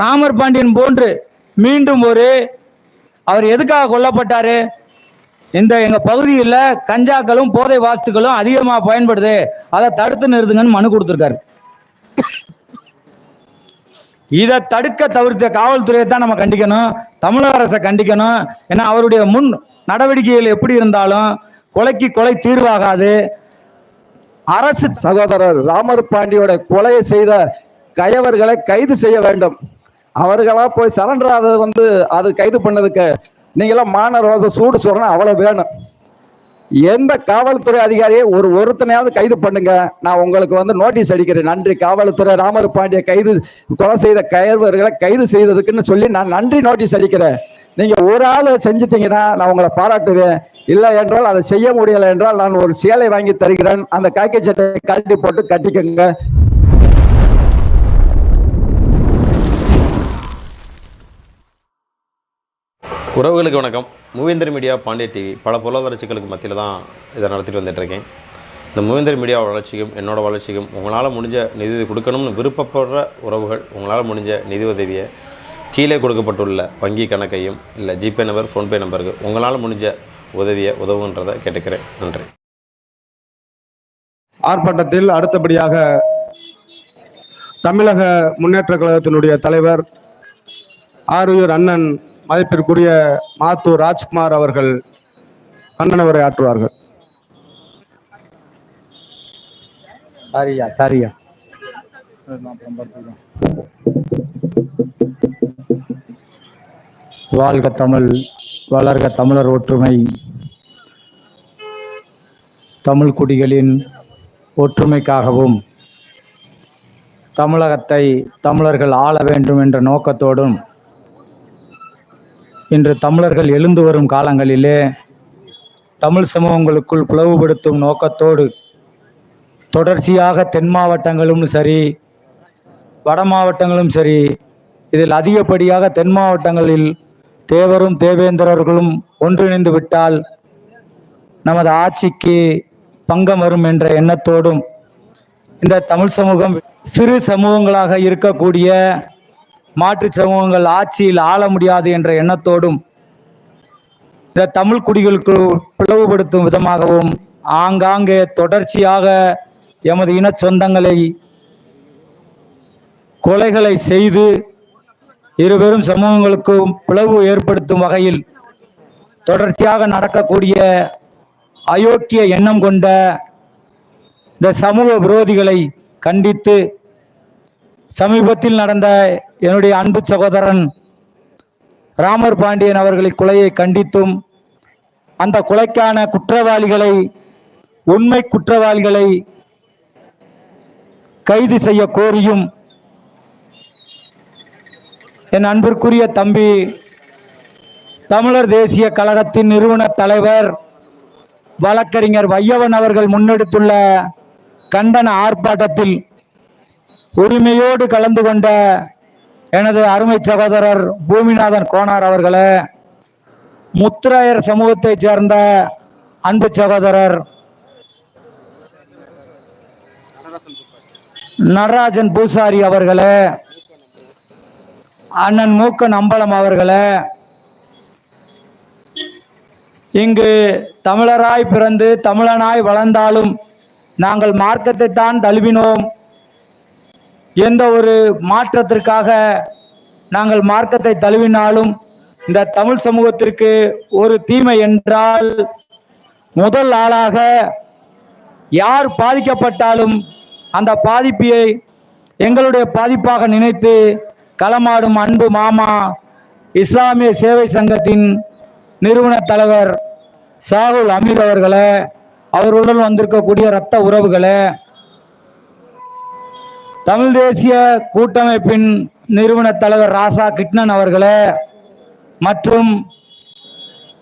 ராமர் பாண்டியன் போன்று மீண்டும் ஒரு அவர் எதுக்காக கொல்லப்பட்டாரு? இந்த எங்க பகுதியில் கஞ்சாக்களும் போதை வாஸ்துக்களும் அதிகமாக பயன்படுது. அதை தடுத்து நிறுத்துங்கன்னு மனு கொடுத்துருக்காரு. இதை தடுக்க தவிர்த்த காவல்துறையை தான் நம்ம கண்டிக்கணும். தமிழக அரசை கண்டிக்கணும். ஏன்னா அவருடைய முன் நடவடிக்கைகள் எப்படி இருந்தாலும் கொலைக்கு கொலை தீர்வாகாது. அரசு சகோதரர் ராமர் பாண்டியோட கொலையை செய்த கயவர்களை கைது செய்ய வேண்டும். அவர்களா போய் சரண்டர் ஆனது வந்து அது கைது பண்ணதுக்கு நீங்களாம் மான ரோசை சூடு சொல்றேன் அவ்வளோ வேணும். எந்த காவல்துறை அதிகாரியை ஒரு ஒருத்தனையாவது கைது பண்ணுங்க. நான் உங்களுக்கு வந்து நோட்டீஸ் அடிக்கிறேன். நன்றி. காவல்துறை ராமர் பாண்டிய கைது கொலை செய்த கயர்வர்களை கைது செய்ததுக்குன்னு சொல்லி நான் நன்றி நோட்டீஸ் அடிக்கிறேன். நீங்க ஒரு ஆள் செஞ்சிட்டீங்கன்னா நான் உங்களை பாராட்டுவேன். இல்லை என்றால் அதை செய்ய முடியலை என்றால் நான் ஒரு சேலை வாங்கி தருகிறேன். அந்த காக்கி சட்டை கழட்டி போட்டு கட்டிக்கோங்க. உறவுகளுக்கு வணக்கம். மூவேந்தர் மீடியா பாண்டிய டிவி. பல பொருளாதார சிக்கலுக்கு மத்தியில் தான் இதை நடத்திட்டு வந்துட்டுருக்கேன். இந்த மூவேந்தர் மீடியா வளர்ச்சிக்கும் என்னோட வளர்ச்சிக்கும் உங்களால் முடிஞ்ச நிதி கொடுக்கணும்னு விருப்பப்படுற உறவுகள் உங்களால் முடிஞ்ச நிதி உதவியை கீழே கொடுக்கப்பட்டுள்ள வங்கி கணக்கையும் இல்லை ஜிபே நம்பர் ஃபோன்பே நம்பருக்கு உங்களால் முடிஞ்ச உதவியை உதவுன்றதை கேட்டுக்கிறேன். நன்றி. ஆர்ப்பாட்டத்தில் அடுத்தபடியாக தமிழக முன்னேற்ற கழகத்தினுடைய தலைவர் ஆரூர் அண்ணன் மதிப்பிற்குரிய மாத்தூர் ராஜ்குமார் அவர்கள் கண்டன உரை ஆற்றுவார்கள். சரியா சரியா. வாழ்க தமிழ் வளர்க தமிழர் ஒற்றுமை. தமிழ் குடிகளின் ஒற்றுமைக்காகவும் தமிழகத்தை தமிழர்கள் ஆள வேண்டும் என்ற நோக்கத்தோடும் இன்று தமிழர்கள் எழுந்து வரும் காலங்களிலே தமிழ் சமூகங்களுக்குள் பிளவுபடுத்தும் நோக்கத்தோடு தொடர்ச்சியாக தென் மாவட்டங்களும் சரி வட மாவட்டங்களும் சரி இதில் அதிகப்படியாக தென் மாவட்டங்களில் தேவரும் தேவேந்திரர்களும் ஒன்றிணைந்து விட்டால் நமது ஆட்சிக்கு பங்கம் வரும் என்ற எண்ணத்தோடும் இந்த தமிழ் சமூகம் சிறு சமூகங்களாக இருக்கக்கூடிய மாற்று சமூகங்கள் ஆட்சியில் ஆள முடியாது என்ற எண்ணத்தோடும் இந்த தமிழ் குடிகளுக்கு பிளவுபடுத்தும் விதமாகவும் ஆங்காங்கே தொடர்ச்சியாக எமது இன சொந்தங்களை கொலைகளை செய்து இருவரும் சமூகங்களுக்கும் பிளவு ஏற்படுத்தும் வகையில் தொடர்ச்சியாக நடக்கக்கூடிய அயோக்கிய எண்ணம் கொண்ட இந்த சமூக விரோதிகளை கண்டித்து சமீபத்தில் நடந்த என்னுடைய அன்பு சகோதரன் ராமர் பாண்டியன் அவர்களை கொலையை கண்டித்தும் அந்த கொலைக்கான குற்றவாளிகளை உண்மை குற்றவாளிகளை கைது செய்ய கோரியும் என் அன்பிற்குரிய தம்பி தமிழர் தேசிய கழகத்தின் நிறுவன தலைவர் வழக்கறிஞர் வையவன் அவர்கள் முன்னெடுத்துள்ள கண்டன ஆர்ப்பாட்டத்தில் உரிமையோடு கலந்து கொண்ட எனது அருமை சகோதரர் பூமிநாதன் கோனார் அவர்களே முத்திராயர் சமூகத்தைச் சேர்ந்த அன்பு சகோதரர் நடராஜன் பூசாரி அவர்களே அண்ணன் மூக்கன் அம்பலம் அவர்களே இங்கு தமிழராய் பிறந்து தமிழனாய் வளர்ந்தாலும் நாங்கள் மார்க்கத்தை தான் தழுவினோம். எந்த ஒரு மாற்றத்திற்காக நாங்கள் மார்க்கத்தை தழுவினாலும் இந்த தமிழ் சமூகத்திற்கு ஒரு தீமை என்றால் முதல் ஆளாக யார் பாதிக்கப்பட்டாலும் அந்த பாதிப்பை எங்களுடைய பாதிப்பாக நினைத்து களமாடும் அன்பு மாமா இஸ்லாமிய சேவை சங்கத்தின் நிறுவன தலைவர் சாகுல் அமீர் அவர்களை அவருடன் வந்திருக்கக்கூடிய இரத்த உறவுகளை தமிழ் தேசிய கூட்டமைப்பின் நிறுவன தலைவர் ராசா கிருஷ்ணன் அவர்களே மற்றும்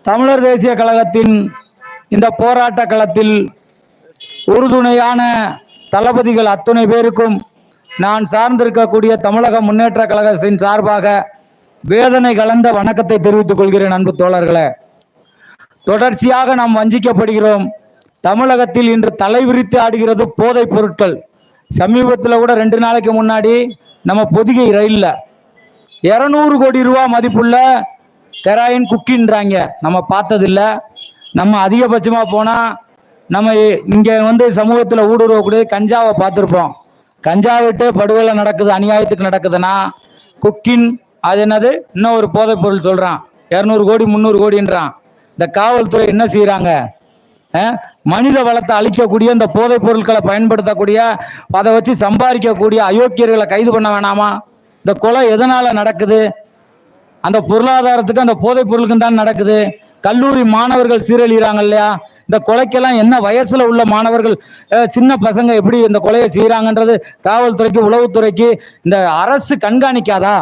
தமிழர் தேசிய கழகத்தின் இந்த போராட்ட களத்தில் உறுதுணையான தளபதிகள் அத்துணை பேருக்கும் நான் சார்ந்திருக்கக்கூடிய தமிழக முன்னேற்ற கழகத்தின் சார்பாக வேதனை கலந்த வணக்கத்தை தெரிவித்துக் கொள்கிறேன் அன்பு தோழர்களே. தொடர்ச்சியாக நாம் வஞ்சிக்கப்படுகிறோம். தமிழகத்தில் இன்று தலைவிரித்து ஆடுகிறது போதைப் பொருட்கள். சமீபத்தில் கூட ரெண்டு நாளைக்கு முன்னாடி நம்ம பொதிகை ரயிலில் இரநூறு கோடி ரூபா மதிப்புள்ள கெராயின் குக்கின்றாங்க. நம்ம பார்த்ததில்ல. நம்ம அதிகபட்சமாக போனால் நம்ம இங்கே வந்து சமூகத்தில் ஊடுருவக்கூடிய கஞ்சாவை பார்த்துருப்போம். கஞ்சா விட்டு படுகொலை நடக்குது அநியாயத்துக்கு நடக்குதுன்னா குக்கின் அது என்னது? இன்னும் ஒரு போதைப் பொருள் சொல்கிறான் இரநூறு கோடி முந்நூறு கோடின்றான். இந்த காவல்துறை என்ன செய்கிறாங்க மனித வளத்தை அழிக்கக்கூடிய இந்த போதைப் பொருட்களை பயன்படுத்தக்கூடிய அதை வச்சு சம்பாதிக்கக்கூடிய அயோக்கியர்களை கைது பண்ண வேணாமா? இந்த கொலை எதனால் நடக்குது? அந்த பொருளாதாரத்துக்கு அந்த போதைப் பொருளுக்கும் தான் நடக்குது. கல்லூரி மாணவர்கள் சீரழிகிறாங்க இல்லையா? இந்த கொலைக்கெல்லாம் என்ன வயசுல உள்ள மாணவர்கள்? சின்ன பசங்க எப்படி இந்த கொலையை செய்கிறாங்கன்றது காவல்துறைக்கு உளவுத்துறைக்கு இந்த அரசு கண்காணிக்காதா?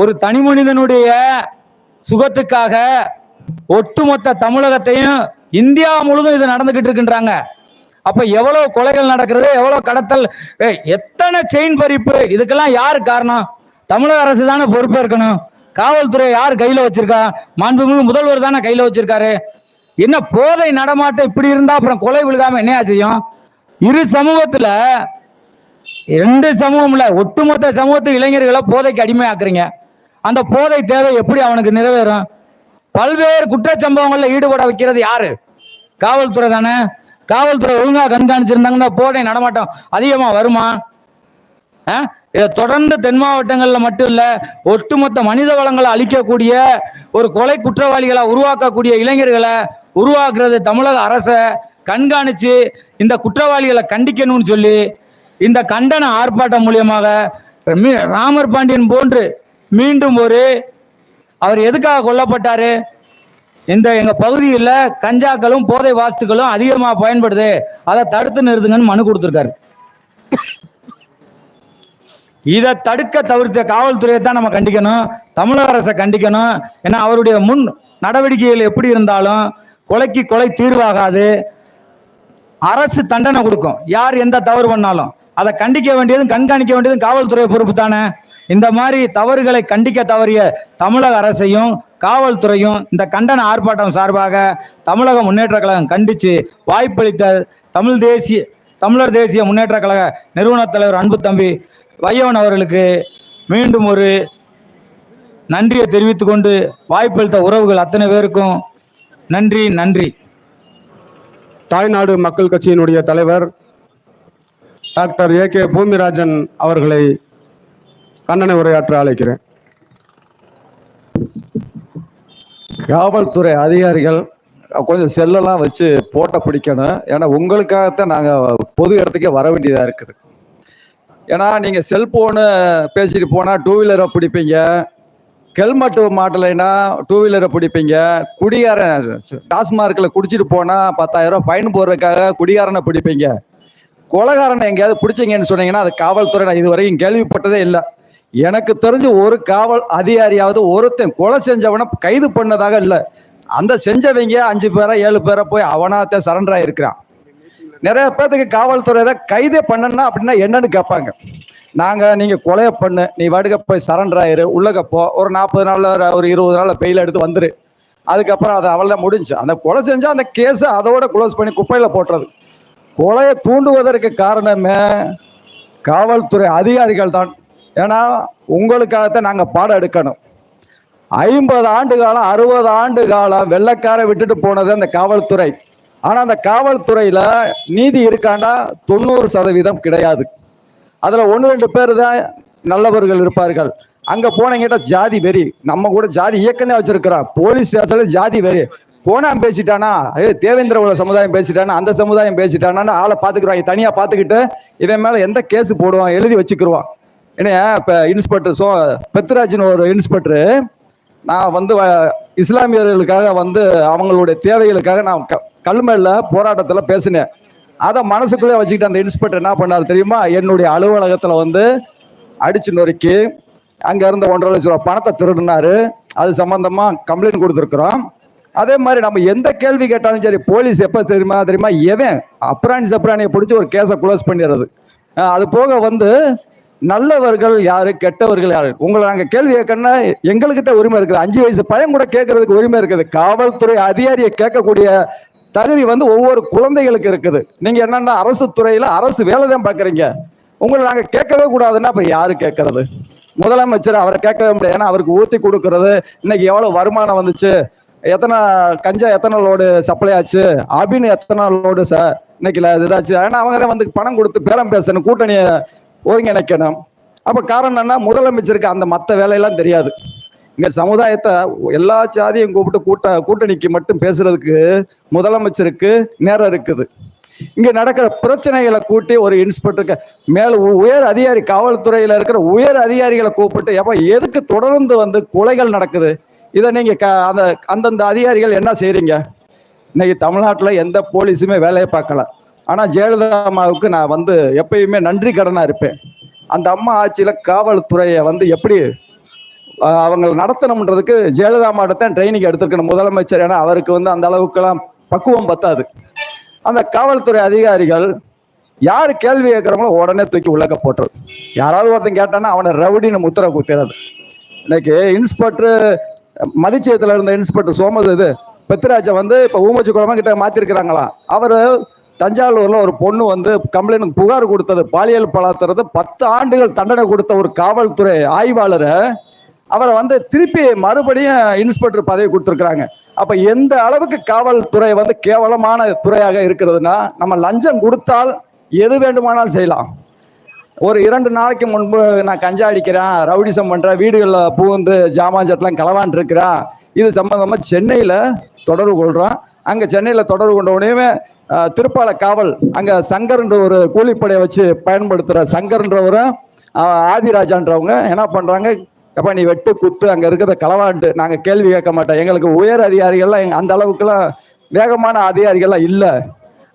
ஒரு தனி மனிதனுடைய சுகத்துக்காக ஒட்டுமொத்த தமிழகத்தையும் இந்தியா முழுதும் இது நடந்துகிட்டு இருக்குன்றாங்க. அப்ப எவ்வளவு கொலைகள் நடக்கிறது எவ்வளவு கடத்தல் எத்தனை செயின் பறிப்பு இதுக்கெல்லாம் யார் காரணம்? தமிழக அரசு தானே பொறுப்பேற்கணும் காவல்துறை யார் கையில வச்சிருக்கா? மாண்புமிகு முதல்வர் தானே கையில வச்சிருக்காரு. என்ன போதை நடமாட்டம் இப்படி இருந்தா அப்புறம் கொலை விழுகாம என்னையா செய்யும்? இரு சமூகத்துல ரெண்டு சமூகம் இல்ல ஒட்டுமொத்த சமூகத்து இளைஞர்களை போதைக்கு அடிமையாக்குறீங்க. அந்த போதை தேவை எப்படி அவனுக்கு நிறைவேறும்? பல்வேறு குற்றச்சம்பவங்களில் ஈடுபட வைக்கிறது யாரு? காவல்துறை தானே. காவல்துறை ஒழுங்காக கண்காணிச்சிருந்தாங்கன்னா போதை நடமாட்டம் அதிகமாக வருமா? ஆ? இதை தொடர்ந்து தென் மாவட்டங்களில் மட்டும் இல்லை ஒட்டுமொத்த மனித வளங்களை அழிக்கக்கூடிய ஒரு கொலை குற்றவாளிகளை உருவாக்கக்கூடிய இளைஞர்களை உருவாக்குறது தமிழக அரசை கண்காணித்து இந்த குற்றவாளிகளை கண்டிக்கணும்னு சொல்லி இந்த கண்டன ஆர்ப்பாட்டம் மூலியமாக ராமர் பாண்டியன் போன்று மீண்டும் ஒரு அவர் எதுக்காக கொல்லப்பட்டாரு? இந்த எங்க பகுதியில் கஞ்சாக்களும் போதை வாஸ்துக்களும் அதிகமாக பயன்படுது. அதை தடுத்து நிறுத்துங்கன்னு மனு கொடுத்துருக்காரு. இதை தடுக்க தவிர்த்த காவல்துறையை தான் நம்ம கண்டிக்கணும். தமிழக அரசை கண்டிக்கணும். ஏன்னா அவருடைய முன் நடவடிக்கைகள் எப்படி இருந்தாலும் கொலைக்கு கொலை தீர்வாகாது. அரசு தண்டனை கொடுக்கும். யார் எந்த தவறு பண்ணாலும். அதை கண்டிக்க வேண்டியதும் கண்காணிக்க வேண்டியதும் காவல்துறை பொறுப்பு தானே. இந்த மாதிரி தவறுகளை கண்டிக்க தவறிய தமிழக அரசையும் காவல்துறையும் இந்த கண்டன ஆர்ப்பாட்டம் சார்பாக தமிழக முன்னேற்ற கழகம் கண்டித்து வாய்ப்பளித்த தமிழ் தேசிய தமிழர் தேசிய முன்னேற்ற கழக நிறுவனத் தலைவர் அன்பு தம்பி வையவன் அவர்களுக்கு மீண்டும் ஒரு நன்றியை தெரிவித்துக் கொண்டு வாய்ப்பளித்த உறவுகள் அத்தனை பேருக்கும் நன்றி நன்றி. தாய்நாடு மக்கள் கட்சியினுடைய தலைவர் டாக்டர் ஏ கே பூமிராஜன் அவர்களை கண்ணனை உரையாற்ற அழைக்கிறேன். காவல்துறை அதிகாரிகள் கொஞ்சம் செல்லெல்லாம் வச்சு போட்ட பிடிக்கணும். ஏன்னா உங்களுக்காகத்தான் நாங்கள் பொது இடத்துக்கே வர வேண்டியதாக இருக்குது. ஏன்னா நீங்கள் செல்போனு பேசிட்டு போனால் டூ வீலரை பிடிப்பீங்க. ஹெல்மெட் மாட்டலைன்னா டூ வீலரை பிடிப்பீங்க. குடிகாரன் டாஸ்மார்க்கில் குடிச்சிட்டு போனால் பத்தாயிரம் ஃபைன் போடுறதுக்காக குடிகாரனை பிடிப்பீங்க. கொலகாரனை எங்கேயாவது பிடிச்சிங்கன்னு சொன்னீங்கன்னா அது காவல்துறை நான் இது வரைக்கும் கேள்விப்பட்டதே இல்லை. எனக்கு தெரிஞ்சு ஒரு காவல் அதிகாரியாவது ஒருத்தன் கொலை செஞ்சவனை கைது பண்ணதாக இல்லை. அந்த செஞ்சவங்க அஞ்சு பேரை ஏழு பேரை போய் அவனாத்த சரண்டர் ஆயிருக்கிறான். நிறைய பேர்த்துக்கு காவல்துறை கைதே பண்ணனா அப்படின்னா என்னன்னு கேட்பாங்க. நாங்க நீங்க கொலைய பண்ணு நீ வாடுக்க போய் சரண்டர் ஆயிரு உள்ளக போ ஒரு நாற்பது நாள்ல ஒரு- இருபது நாள்ல பெயில் எடுத்து வந்துரு. அதுக்கப்புறம் அது அவள்தான் முடிஞ்சு. அந்த கொலை செஞ்சா அந்த கேஸை அதோட க்ளோஸ் பண்ணி குப்பையில போட்டுறது. கொலையை தூண்டுவதற்கு காரணமே காவல்துறை அதிகாரிகள் தான் ஏன்னா உங்களுக்காகத்தான் நாங்கள் பாடம் எடுக்கணும். ஐம்பது ஆண்டு காலம் அறுபது ஆண்டு காலம் வெள்ளக்காரை விட்டுட்டு போனது அந்த காவல்துறை. ஆனால் அந்த காவல்துறையில் நீதி இருக்காண்டா தொண்ணூறு சதவீதம் கிடையாது. அதில் ஒன்று ரெண்டு பேர் தான் நல்லவர்கள் இருப்பார்கள். அங்கே போனங்கிட்ட ஜாதி வெறி. நம்ம கூட ஜாதி இயக்கமே வச்சிருக்கிறோம். போலீஸ் ஸ்டேஷனில் ஜாதி வெறி. கோணாம் பேசிட்டானா? ஏ தேவேந்திர உள்ள சமுதாயம் பேசிட்டானா? அந்த சமுதாயம் பேசிட்டானான்னு ஆளை பாத்துக்கிறாங்க தனியாக பார்த்துக்கிட்டு இவன் மேலே எந்த கேஸ் போடுவான்? எழுதி வச்சுக்கிருவான். என்ன இப்ப இன்ஸ்பெக்டர் சோ பெத்ராஜின் ஒரு இன்ஸ்பெக்டரு நான் வந்து வ- இஸ்லாமியர்களுக்காக வந்து அவங்களுடைய தேவைகளுக்காக நான் க கல்மேல போராட்டத்தில் பேசினேன். அதை மனசுக்குள்ளே வச்சுக்கிட்டு அந்த இன்ஸ்பெக்டர் என்ன பண்ணார் தெரியுமா? என்னுடைய அலுவலகத்தில் வந்து அடிச்சு நொறுக்கி அங்கே இருந்த ஒன்றரை லட்ச ரூபா பணத்தை திருடினாரு. அது சம்பந்தமாக கம்ப்ளைண்ட் கொடுத்துருக்குறோம். அதே மாதிரி நம்ம எந்த கேள்வி கேட்டாலும் சரி போலீஸ் எப்போ தெரியுமா தெரியுமா? எவன் அப்ராணி சப்ராணியை பிடிச்சி ஒரு கேஸை க்ளோஸ் பண்ணிடுறது. அது போக வந்து நல்லவர்கள் யாரு கெட்டவர்கள் யாரு? உங்களை நாங்க கேள்வி கேட்கணும்னா எங்களுக்கு தான் உரிமை இருக்குது. அஞ்சு வயசு பையன் கூட கேட்கறதுக்கு உரிமை இருக்குது. காவல்துறை அதிகாரியை கேட்கக்கூடிய தகுதி வந்து ஒவ்வொரு குழந்தைகளுக்கு இருக்குது. நீங்க என்னன்னா அரசு துறையில அரசு வேலை தான் பாக்குறீங்க உங்களை நாங்க கேட்கவே கூடாதுன்னா அப்ப யாரு கேட்கறது? முதலமைச்சர் அவரை கேட்கவே முடியாது ஏன்னா அவருக்கு ஊற்றி கொடுக்கறது இன்னைக்கு எவ்வளோ வருமானம் வந்துச்சு? எத்தனை கஞ்சா எத்தனை லோடு சப்ளை ஆச்சு? அபின் எத்தனை லோடு சார் இன்னைக்கு இதாச்சு. ஏன்னா அவங்க தான் வந்து பணம் கொடுத்து பேரம் பேசணும். கூட்டணியை ஒருங்கிணைக்கணும். அப்போ காரணம் என்னன்னா முதலமைச்சருக்கு அந்த மற்ற வேலையெல்லாம் தெரியாது. இங்கே சமுதாயத்தை எல்லா சாதியும் கூப்பிட்டு கூட்ட கூட்டணிக்கு மட்டும் பேசுறதுக்கு முதலமைச்சருக்கு நேரம் இருக்குது. இங்கே நடக்கிற பிரச்சனைகளை கூட்டி ஒரு இன்ஸ்பெக்டருக்கு மேல உயர் அதிகாரி காவல்துறையில் இருக்கிற உயர் அதிகாரிகளை கூப்பிட்டு எப்போ எதுக்கு தொடர்ந்து வந்து கொலைகள் நடக்குது? இதை நீங்கள் க- அந்த அந்தந்த அதிகாரிகள் என்ன செய்கிறீங்க இன்னைக்கு தமிழ்நாட்டில் எந்த போலீஸுமே வேலையை பார்க்கல. ஆனால் ஜெயலலிதா அம்மாவுக்கு நான் வந்து எப்பயுமே நன்றி கடனாக இருப்பேன். அந்த அம்மா ஆட்சியில் காவல்துறையை வந்து எப்படி அவங்களை நடத்தணும்ன்றதுக்கு நடத்தணுன்றதுக்கு ஜெயலலிதா அம்மாட்ட தான் ட்ரைனிங் எடுத்திருக்கணும் முதலமைச்சர். ஏன்னா அவருக்கு வந்து அந்த அளவுக்குலாம் பக்குவம் பத்தாது. அந்த காவல்துறை அதிகாரிகள் யார் கேள்வி கேட்குறவங்களோ உடனே தூக்கி உள்ளக்க போட்டுரு யாராவது ஒருத்தன் கேட்டான்னா அவனை ரவுடின்னு முத்திர குத்துறது. இன்னைக்கு இன்ஸ்பெக்டர் மதிச்சயத்தில் இருந்த இன்ஸ்பெக்டர் சோமது இது பெத்ராஜை வந்து இப்போ ஊமச்சி குழம்பு கிட்ட மாற்றிருக்கிறாங்களா அவர் தஞ்சாவூர்ல ஒரு பொண்ணு வந்து கம்ப்ளைண்ட் புகார் கொடுத்தது. பாலியல் பலாத்துறது பத்து ஆண்டுகள் தண்டனை கொடுத்த ஒரு காவல்துறை ஆய்வாளரை அவரை வந்து திருப்பி மறுபடியும் இன்ஸ்பெக்டர் பதவி கொடுத்துருக்குறாங்க. அப்ப எந்த அளவுக்கு காவல்துறை வந்து கேவலமான துறையாக இருக்கிறதுனா நம்ம லஞ்சம் கொடுத்தால் எது வேண்டுமானாலும் செய்யலாம். ஒரு இரண்டு நாளைக்கு முன்பு நான் கஞ்சா அடிக்கிறேன் ரவுடிசம் பண்ணுறேன் வீடுகளில் பூந்து ஜாமான் சட்டெலாம் களவான் இருக்கிறேன். இது சம்மந்தமாக சென்னையில் தொடர்பு கொள்கிறோம் அங்கே சென்னையில் தொடர்பு கொண்ட உடனே திருப்பால காவல் அங்க சங்கர்ன்ற ஒரு கூலிப்படையை வச்சு பயன்படுத்துற சங்கர்ன்றவரும் ஆதிராஜான்றவங்க என்ன பண்றாங்க? எப்பா நீ வெட்டு குத்து அங்க இருக்கிற களவாண்டு நாங்க கேள்வி கேட்க மாட்டோம். எங்களுக்கு உயர் அதிகாரிகள்லாம் அந்த அளவுக்குலாம் வேகமான அதிகாரிகள்லாம் இல்லை.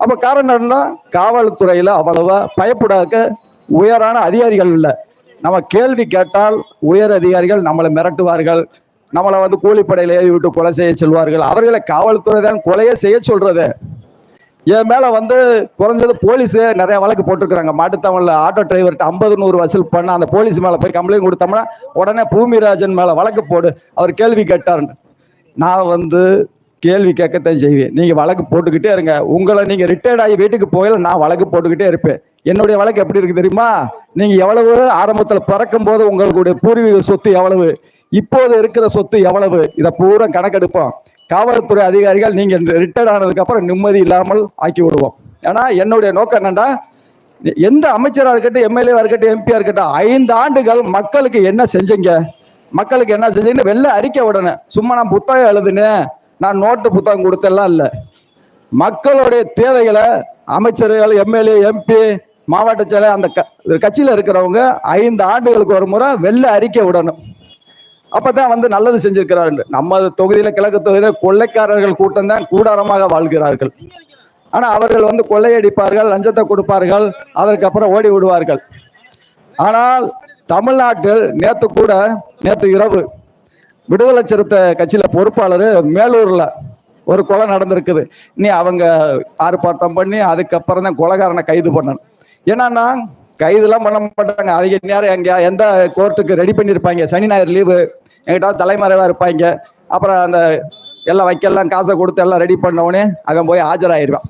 அப்ப காரணம் என்னன்னா காவல்துறையில அவ்வளவா பயப்படாத உயரான அதிகாரிகள் இல்லை. நம்ம கேள்வி கேட்டால் உயர் அதிகாரிகள் நம்மளை மிரட்டுவார்கள். நம்மளை வந்து கூலிப்படையில ஏவி விட்டு கொலை செய்ய சொல்வார்கள். அவர்களை காவல்துறை தான் கொலையே செய்ய சொல்றது. என் மேலே வந்து குறைஞ்சது போலீஸு நிறையா வழக்கு போட்டிருக்கிறாங்க. மாட்டுத்தவனில் ஆட்டோ டிரைவர்கிட்ட ஐம்பது நூறு வசூல் பண்ண அந்த போலீஸ் மேலே போய் கம்ப்ளைண்ட் கொடுத்தோம்னா உடனே பூமிராஜன் மேலே வழக்கு போடு. அவர் கேள்வி கேட்டாருன்னு. நான் வந்து கேள்வி கேட்கத்தான் செய்வேன். நீங்கள் வழக்கு போட்டுக்கிட்டே இருங்க. உங்களை நீங்கள் ரிட்டையர்ட் ஆகி வீட்டுக்கு போகல நான் வழக்கு போட்டுக்கிட்டே இருப்பேன். என்னுடைய வழக்கு எப்படி இருக்கு தெரியுமா? நீங்கள் எவ்வளவு ஆரம்பத்தில் பிறக்கும் போது உங்களுடைய பூர்வீக சொத்து எவ்வளவு? இப்போது இருக்கிற சொத்து எவ்வளவு? இதை பூரா கணக்கெடுப்போம். காவல்துறை அதிகாரிகள் நீங்கள் ரிட்டையர்ட் ஆனதுக்கு அப்புறம் நிம்மதி இல்லாமல் ஆக்கி விடுவோம். ஏன்னா என்னுடைய நோக்கம் என்னன்னா எந்த அமைச்சராக இருக்கட்டும் எம்எல்ஏவாக இருக்கட்டும் எம்பியாக இருக்கட்டும் ஐந்து ஆண்டுகள் மக்களுக்கு என்ன செஞ்சீங்க? மக்களுக்கு என்ன செஞ்சீங்கன்னு வெளில அறிக்கை விடணும் சும்மா நான் புத்தகம் எழுதுனேன் நான் நோட்டு புத்தகம் கொடுத்தெல்லாம் இல்லை. மக்களுடைய தேவைகளை அமைச்சர்கள் எம்எல்ஏ எம்பி மாவட்ட செயலர் அந்த க- கட்சியில் இருக்கிறவங்க ஐந்து ஆண்டுகளுக்கு ஒரு முறை வெளில அறிக்கை விடணும். அப்பதான் வந்து நல்லது செஞ்சிருக்கிறார்கள் நம்ம தொகுதியில கிழக்கு தொகுதியில கொள்ளைக்காரர்கள் கூட்டம் தான் கூடாரமாக வாழ்கிறார்கள். ஆனா அவர்கள் வந்து கொள்ளையடிப்பார்கள் லஞ்சத்தை கொடுப்பார்கள் அதற்கப்புறம் ஓடி விடுவார்கள். ஆனால் தமிழ்நாட்டில் நேத்து கூட நேத்து இரவு விடுதலை சிறுத்தை கட்சியில பொறுப்பாளர் மேலூர்ல ஒரு கொலை நடந்திருக்குது. நீ அவங்க ஆர்ப்பாட்டம் பண்ணி அதுக்கப்புறம் தான் கொலைகாரனை கைது பண்ணணும். என்னன்னா கைதுலாம் பண்ண மாட்டாங்க. அவங்க நேரம் எங்க எந்த கோர்ட்டுக்கு ரெடி பண்ணியிருப்பாங்க சனி ஞாயிறு லீவு எங்கிட்ட தலைமறைவாக இருப்பாங்க. அப்புறம் அந்த எல்லாம் வைக்கலாம் காசை கொடுத்து எல்லாம் ரெடி பண்ணவுடனே அங்கே அவன் போய் ஆஜராயிருவான்.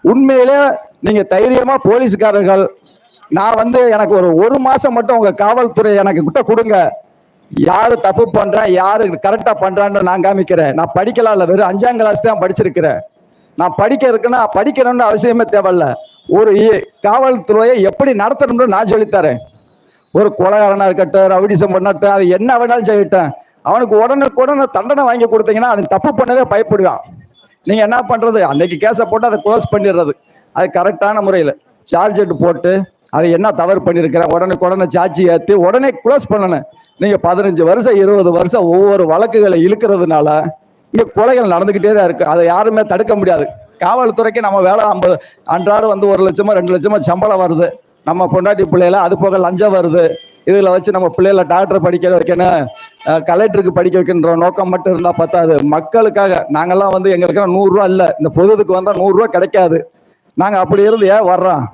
உண்மையிலே நீங்கள் தைரியமாக போலீஸ்காரர்கள் நான் வந்து எனக்கு ஒரு ஒரு மாதம் மட்டும் உங்கள் காவல்துறை எனக்கு கிட்ட கொடுங்க. யார் தப்பு பண்ணுறேன் யார் கரெக்டாக பண்ணுறான்னு நான் காமிக்கிறேன். நான் படிக்கலாம் இல்லை வெறும் அஞ்சாம் கிளாஸ் தான் படிச்சிருக்கிறேன். நான் படிக்க இருக்குன்னா படிக்கணும்னு அவசியமே தேவையில்ல. ஒரு இ- காவல்துறையை எப்படி நடத்தணும்னு நான் சொல்லித்தரேன் ஒரு கொலகாரனா இருக்கட்டும் ரவுடிசம் பண்ணட்டும் அது என்ன வேணாலும் செய்யட்டும் அவனுக்கு உடனுக்குடனே தண்டனை வாங்கி கொடுத்தீங்கன்னா அது தப்பு பண்ணவே பயப்படுவான். நீங்க என்ன பண்றது? அன்னைக்கு கேஸை போட்டு அதை க்ளோஸ் பண்ணிடுறது. அது கரெக்டான முறையில். சார்ஜெட் போட்டு அது என்ன தவறு பண்ணியிருக்கிறேன் உடனுக்குடனே சாட்சி ஏற்றி உடனே க்ளோஸ் பண்ணணும். நீங்கள் பதினஞ்சு வருஷம் இருபது வருஷம் ஒவ்வொரு வழக்குகளை இழுக்கிறதுனால இங்கே கொலைகள் நடந்துக்கிட்டே தான் இருக்குது அதை யாருமே தடுக்க முடியாது. காவல்துறைக்கு நம்ம வேலை ஐம்பது அன்றாடம் வந்து ஒரு லட்சமோ ரெண்டு லட்சமோ சம்பளம் வருது. நம்ம பொண்டாட்டி பிள்ளைகள அது போக லஞ்சம் வருது. இதில் வச்சு நம்ம பிள்ளைகளை டாக்டர் படிக்க வைக்கணும். கலெக்டருக்கு படிக்க வைக்கின்ற நோக்கம் மட்டும் இருந்தால் பத்தாது. மக்களுக்காக நாங்கள்லாம் வந்து எங்களுக்கு நூறுரூவா இல்லை. இந்த பொதுக்கு வந்தால் நூறுரூவா கிடைக்காது. நாங்கள் அப்படி இருந்து ஏன் வர்றோம்?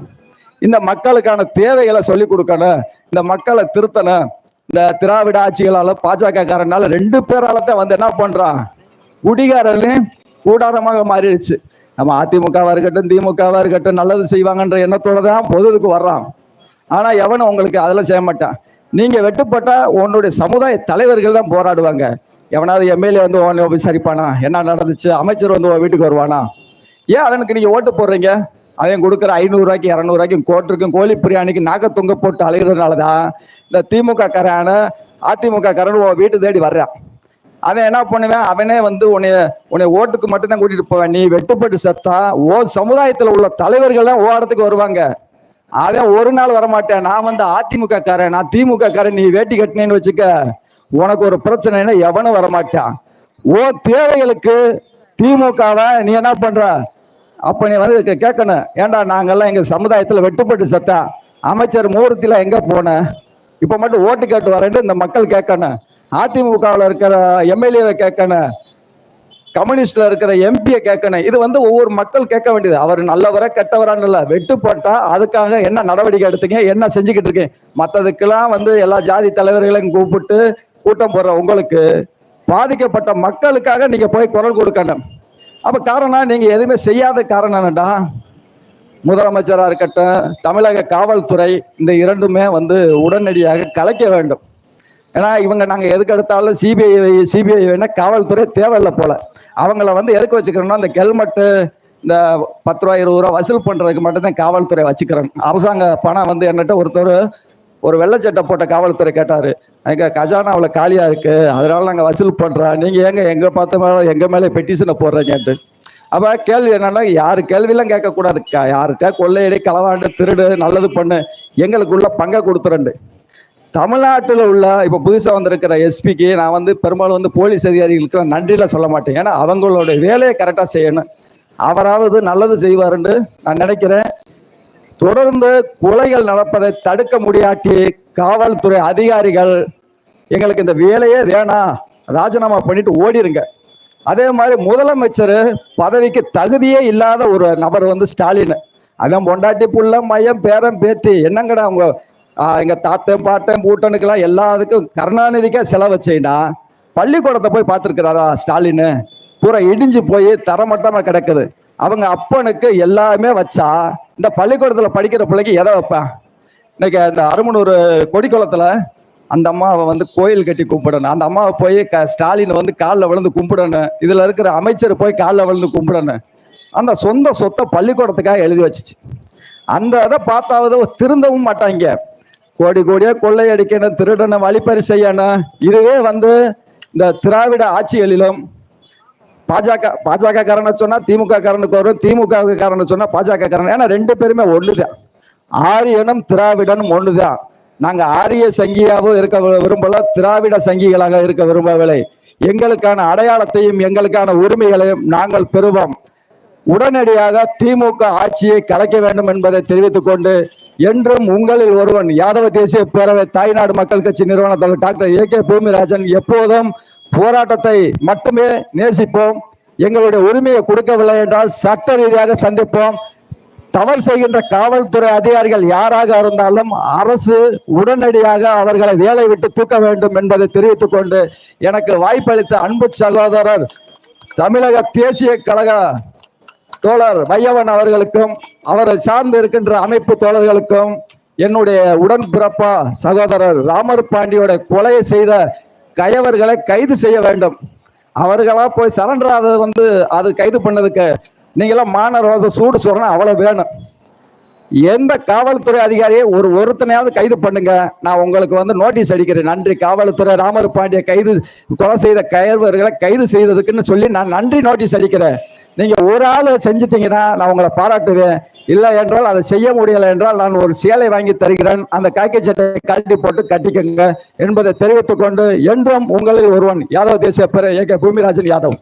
இந்த மக்களுக்கான தேவைகளை சொல்லி கொடுக்கணும். இந்த மக்களை திருத்தணும். இந்த திராவிட ஆட்சிகளால் பாஜக காரனால ரெண்டு பேரால தான் வந்து என்ன பண்ணுறான் குடிகாரன்னு கூடாரமாக மாறிடுச்சு. நம்ம அதிமுகவா இருக்கட்டும் திமுகவா இருக்கட்டும் நல்லது செய்வாங்கன்ற எண்ணத்தோட தான் பொதுக்கு வர்றான். ஆனா எவனும் உங்களுக்கு அதெல்லாம் செய்ய மாட்டான். நீங்க வெட்டுப்பட்டா உன்னுடைய சமுதாய தலைவர்கள் தான் போராடுவாங்க. எவனாவது எம்எல்ஏ வந்து உன்னை விசாரிப்பானா? என்ன நடந்துச்சு? அமைச்சர் வந்து உன் வீட்டுக்கு வருவானா? ஏன் அவனுக்கு நீங்க ஓட்டு போடுறீங்க? அவன் கொடுக்குற ஐநூறுரூவாய்க்கு இரநூறுவாய்க்கும் கோட்டிருக்கும் கோழி பிரியாணிக்கு நாக்க போட்டு அலைகிறதுனால தான் இந்த திமுக காரான அதிமுக காரன் உன் வீட்டு தேடி வர்றான். அவன் என்ன பண்ணுவேன்? அவனே வந்து உன்னை உன்னை ஓட்டுக்கு மட்டும்தான் கூட்டிட்டு போவேன். நீ வெட்டுப்பட்டு செத்தா ஓ சமுதாயத்துல உள்ள தலைவர்கள் தான் ஓடத்துக்கு வருவாங்க. அவன் ஒரு நாள் வரமாட்டேன். நான் வந்து அதிமுக காரன் நான் திமுக காரன் நீ வேட்டி கட்டினேன்னு வச்சுக்க உனக்கு ஒரு பிரச்சனைன்னா எவனும் வரமாட்டான். ஓ தேவைகளுக்கு திமுகவை நீ என்ன பண்ற? அப்ப நீ வந்து கேட்கணும். ஏன்டா நாங்கெல்லாம் எங்க சமுதாயத்துல வெட்டுப்பட்டு செத்தா? அமைச்சர் மூர்த்தில எங்க போன? இப்ப மட்டும் ஓட்டு கேட்டு வரேன்ட்டு இந்த மக்கள் கேட்கணும். அதிமுகவில் இருக்கிற எம்எல்ஏவை கேட்கணும் கம்யூனிஸ்ட்ல இருக்கிற எம்பியை கேட்கணும் இது வந்து ஒவ்வொரு மக்கள் கேட்க வேண்டியது. அவர் நல்லவரா கெட்டவரான்னு இல்ல வெட்டு போட்டா அதுக்காக என்ன நடவடிக்கை எடுத்தீங்க என்ன செஞ்சுக்கிட்டு இருக்கீங்க? மற்றதுக்கெல்லாம் வந்து எல்லா ஜாதி தலைவர்களையும் கூப்பிட்டு கூட்டம் போடுற உங்களுக்கு பாதிக்கப்பட்ட மக்களுக்காக நீங்க போய் குரல் கொடுக்கணும். அப்ப காரணம் நீங்க எதுவுமே செய்யாத காரணம் என்னடா? முதலமைச்சராக இருக்கட்டும் தமிழக காவல்துறை இந்த இரண்டுமே வந்து உடனடியாக கலைக்க வேண்டும். ஏன்னா இவங்க நாங்கள் எதுக்கு எடுத்தாலும் சிபிஐ சிபிஐ வேணா காவல்துறை தேவையில்லை போல. அவங்கள வந்து எதுக்கு வச்சுக்கிறோம்னா அந்த ஹெல்மெட்டு இந்த பத்து ரூபா இருபது ரூபா வசூல் பண்ணுறதுக்கு மட்டும்தான் காவல்துறை வச்சுக்கிறோம். அரசாங்க பணம் வந்து என்னட்ட ஒருத்தர் ஒரு வெள்ளச்சட்டை போட்ட காவல்துறை கேட்டார். எங்கள் கஜானா அவ்வளோ காலியாக இருக்குது அதனால நாங்கள் வசூல் பண்ணுறோம் நீங்கள் ஏங்க எங்கே பார்த்த மேலே எங்கள் மேலே பெட்டிஷனை போடுறீங்கன்ட்டு. அப்போ கேள்வி என்னன்னா யார் கேள்வியெல்லாம் கேட்கக்கூடாது. யார்கிட்ட கொள்ளையடி களவாண்டு திருடு நல்லது பண்ணு எங்களுக்குள்ள பங்கை கொடுத்துறண்டு தமிழ்நாட்டில் உள்ள இப்போ புதுசாக வந்திருக்கிற எஸ்பிக்கு நான் வந்து பெரும்பாலும் வந்து போலீஸ் அதிகாரிகளுக்கு நான் சொல்ல மாட்டேன். ஏன்னா அவங்களோட வேலையை கரெக்டாக செய்யணும். அவராவது நல்லது செய்வாருன்னு நான் நினைக்கிறேன். தொடர்ந்து கொலைகள் நடப்பதை தடுக்க முடியாட்டி காவல்துறை அதிகாரிகள் எங்களுக்கு இந்த வேலையே வேணாம். ராஜினாமா பண்ணிட்டு ஓடிருங்க. அதே மாதிரி முதலமைச்சர் பதவிக்கு தகுதியே இல்லாத ஒரு நபர் வந்து ஸ்டாலின். அவன் பொண்டாட்டி புள்ள மையம் பேரன் பேத்தி என்னங்கடா அவங்க எங்க தாத்தன் பாட்டன் பூட்டனுக்கெல்லாம் எல்லாத்துக்கும் கருணாநிதிக்கே செலவு வச்சேன்னா பள்ளிக்கூடத்தை போய் பார்த்துருக்கிறாரா ஸ்டாலின் பூரா இடிஞ்சு போய் தரமட்டமாக கிடக்குது. அவங்க அப்பனுக்கு எல்லாமே வச்சா இந்த பள்ளிக்கூடத்தில் படிக்கிற பிள்ளைக்கு எதை வைப்பேன் இன்னைக்கு இந்த அருமனூர் கொடிக்குளத்தில் அந்த அம்மாவை வந்து கோயில் கட்டி கும்பிடணும். அந்த அம்மாவை போய் க ஸ்டாலின் வந்து காலில் விழுந்து கும்பிடணும். இதில் இருக்கிற அமைச்சர் போய் காலில் விழுந்து கும்பிடணும். அந்த சொந்த சொத்தை பள்ளிக்கூடத்துக்காக எழுதி வச்சிச்சு. அந்த இதை பார்த்தாவது திருந்தவும் மாட்டாங்க. கோடி கோடியா கொள்ளையடிக்கணும் திருடணும் வழிப்பறி செய்யணும் இதுவே வந்து இந்த திராவிட ஆட்சிகளிலும் பாஜக பாஜக காரனை சொன்னா திமுக காரனுக்கு வரும் திமுக காரனை சொன்னா பாஜக காரன் ஏன்னா ரெண்டு பேருமே ஒண்ணுதான் ஆரியனும் திராவிடனும் ஒண்ணுதான் நாங்க ஆரிய சங்கியாகவும் இருக்க விரும்பல திராவிட சங்கிகளாக இருக்க விரும்பவில்லை. எங்களுக்கான அடையாளத்தையும் எங்களுக்கான உரிமைகளையும் நாங்கள் பெறுவோம். உடனடியாக திமுக ஆட்சியை கலைக்க வேண்டும் என்பதை தெரிவித்துக் கொண்டு என்றும் உங்களில் ஒருவன் யாதவ தேசிய பேரவை தாய்நாடு மக்கள் கட்சி நிறுவன தலைவர் டாக்டர் ஏ கே பூமிராஜன் எப்போதும் போராட்டத்தை மட்டுமே நேசிப்போம். எங்களுடைய உரிமையை கொடுக்கவில்லை என்றால் சட்ட ரீதியாக சந்திப்போம். தவறு செய்கின்ற காவல்துறை அதிகாரிகள் யாராக இருந்தாலும் அரசு உடனடியாக அவர்களை வேலை விட்டு தூக்க வேண்டும் என்பதை தெரிவித்துக் கொண்டு எனக்கு வாய்ப்பளித்த அன்பு சகோதரர் தமிழக தேசிய கழக தோழர் வையவன் அவர்களுக்கும் அவரை சார்ந்து இருக்கின்ற அமைப்பு தோழர்களுக்கும் என்னுடைய உடன்பிறப்பா சகோதரர் ராமர் பாண்டியோட கொலையை செய்த கயவர்களை கைது செய்ய வேண்டும். அவர்களா போய் சரண்டர் ஆகிறது வந்து அது கைது பண்ணதுக்கு நீங்களாம் மான ரோசை சூடு சொல்றேன் அவ்வளவு வேணும். எந்த காவல்துறை அதிகாரியை ஒரு ஒருத்தனையாவது கைது பண்ணுங்க. நான் உங்களுக்கு வந்து நோட்டீஸ் அடிக்கிறேன். நன்றி. காவல்துறை ராமர் பாண்டிய கைது கொலை செய்த கயர்வர்களை கைது செய்ததுக்குன்னு சொல்லி நான் நன்றி நோட்டீஸ் அடிக்கிறேன். நீங்க ஒரு ஆள் செஞ்சிட்டீங்கன்னா நான் உங்களை பாராட்டுவேன். இல்லை என்றால் அதை செய்ய முடியலை என்றால் நான் ஒரு சேலை வாங்கி தருகிறேன். அந்த காக்கி சட்டையை கழட்டி போட்டு கட்டிக்கங்க என்பதை தெரிவித்துக் கொண்டு என்றும் உங்களில் ஒருவன் யாதவ் தேசிய பெற ஏ கே பூமிராஜன் யாதவ்.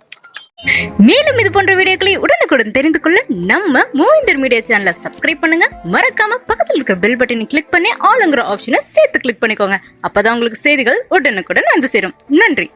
மேலும் இது போன்ற வீடியோக்களை உடனுக்குடன் தெரிந்து கொள்ள நம்ம மூவிந்தர் மீடியா சேனலை சப்ஸ்கிரைப் பண்ணுங்க. மறக்காம பக்கத்தில் இருக்கிற பெல் பட்டனை கிளிக் பண்ணி ஆளுங்கிற ஆப்ஷனை சேர்த்து கிளிக் பண்ணிக்கோங்க. அப்பதான் உங்களுக்கு செய்திகள் உடனுக்குடன் வந்து சேரும். நன்றி.